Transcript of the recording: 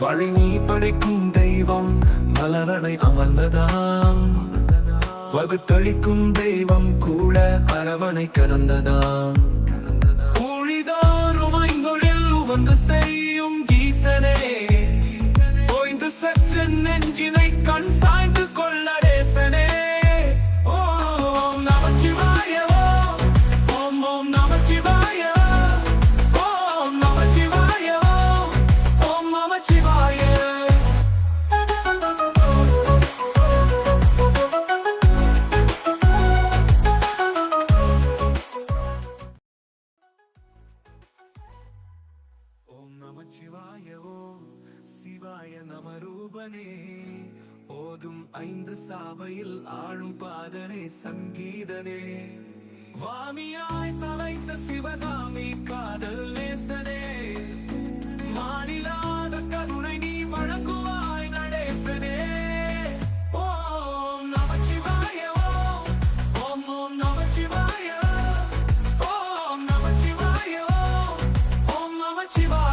வழி நீ படைக்கும் தெய்வம் மலரடை அமர்ந்ததாம். வகுத்தளிக்கும் தெய்வம் கூட அரவணை கடந்ததாம் கூழிதாரும் ஐந்தொழில் உவந்து செய்யும் நமச்சிவாய ஓம் சிவாய நம ரூபனே ஓதும் ஐந்து சாவையில் ஆழும் பாதனே சங்கீதனே. வாமியாய் தலைத்த சிவகாமி காதல் நேசனே. மாநிலாத கருணை நீ வழங்குவாய் நடேசனே. ஓம் நமச்சிவாய ஓம் ஓம் ஓம் நமச்சிவாய ஓம் நமச்சிவாய ஓம் நமச்சிவாய